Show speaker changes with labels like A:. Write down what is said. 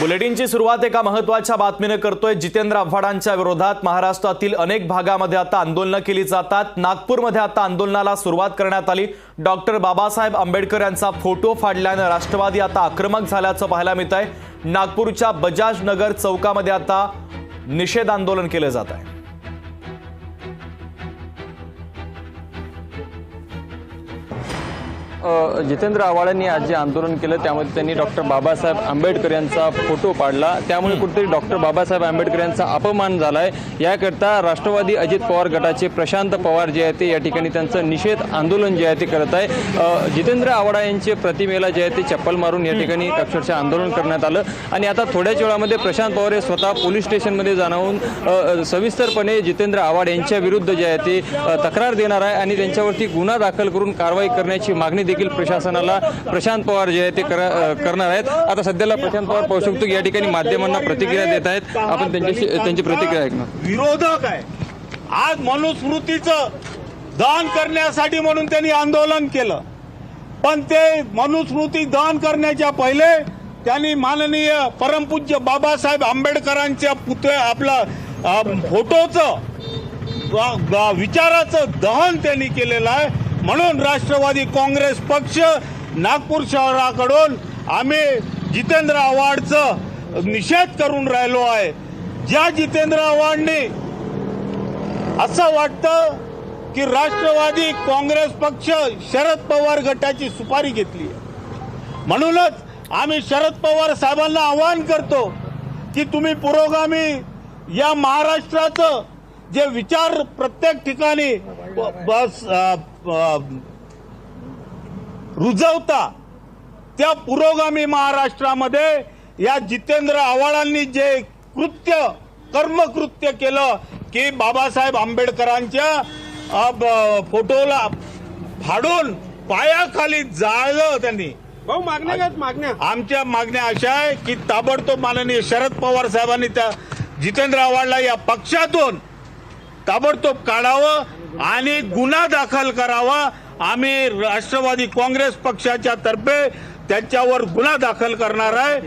A: बुलेटिनची सुरुवात एका महत्त्वाच्या बातमीनं करतोय. जितेंद्र आव्हाडांच्या विरोधात महाराष्ट्रातील अनेक भागामध्ये आता आंदोलनं केली जातात. नागपूरमध्ये आता आंदोलनाला सुरुवात करण्यात आली. डॉक्टर बाबासाहेब आंबेडकर यांचा फोटो फाडल्यानं राष्ट्रवादी आता आक्रमक झाल्याचं पाहायला मिळत आहे नागपूरच्या बजाज नगर चौकामध्ये आता निषेध आंदोलन केलं जात आहे.
B: जितेंद्र आव्हाडांनी आज जे आंदोलन केलं त्यामध्ये त्यांनी डॉक्टर बाबासाहेब आंबेडकर यांचा फोटो पाडला. त्यामुळे कुठेतरी डॉक्टर बाबासाहेब आंबेडकर यांचा अपमान झालाय. याकरता राष्ट्रवादी अजित पवार गटाचे प्रशांत पवार जे आहे ते या ठिकाणी त्यांचं निषेध आंदोलन जे आहे ते करत आहे. जितेंद्र आव्हाडा यांचे प्रतिमेला जे आहे ते चप्पल मारून या ठिकाणी अक्षरशः आंदोलन करण्यात आलं. आणि आता थोड्याच वेळामध्ये प्रशांत पवार हे स्वतः पोलीस स्टेशनमध्ये अ, सविस्तरपणे जितेंद्र आव्हाड यांच्या विरुद्ध जे आहे ते तक्रार देणार आहे आणि त्यांच्यावरती गुन्हा दाखल करून कारवाई करण्याची मागणी देखील प्रशासनाला प्रशांत पवार जे आहे ते कर- करणार आहेत. आता सध्याला प्रशांत पवार पाहू शकतो या ठिकाणी माध्यमांना प्रतिक्रिया देत आहेत. आपण त्यांच्याशी त्यांची प्रतिक्रिया ऐकणार
C: विरोधक आहे. आज मनुस्मृतीचं दान करण्यासाठी म्हणून त्यांनी आंदोलन केलं. पण ते मनुस्मृती दान करण्याच्या पहिले त्यांनी माननीय परमपूज्य बाबासाहेब आंबेडकरांच्या पुतळे आपला फोटोचं विचाराचं दहन त्यांनी केलेलं आहे. म्हणून राष्ट्रवादी काँग्रेस पक्ष नागपूर शहराकडून आम्ही जितेंद्र आव्हाडचं निषेध करून राहिलो आहे. ज्या जितेंद्र आव्हाडने असं वाटतं की राष्ट्रवादी काँग्रेस पक्ष शरद पवार गटाची सुपारी घेतली आहे. म्हणूनच आम्ही शरद पवार साहेबांना आवाहन करतो की तुम्ही पुरोगामी या महाराष्ट्राचं जे विचार प्रत्येक ठिकाणी बस रुजवता त्या पुरोगामी महाराष्ट्रामध्ये या जितेंद्र आव्हाडांनी जे कृत्य कर्मकृत्य केलं की बाबासाहेब आंबेडकरांच्या फोटोला फाडून पायाखाली जाळलं त्यांनी.
D: भाऊ मागण्या मागण्या.
C: आमच्या मागण्या अशा आहे की ताबडतोब माननीय शरद पवार साहेबांनी त्या जितेंद्र आव्हाडला या पक्षातून ताबडतोब काढावं आणि गुन्हा दाखल करावा. आम्ही राष्ट्रवादी काँग्रेस पक्षाच्या तर्फे त्यांच्यावर गुन्हा दाखल करणार आहे.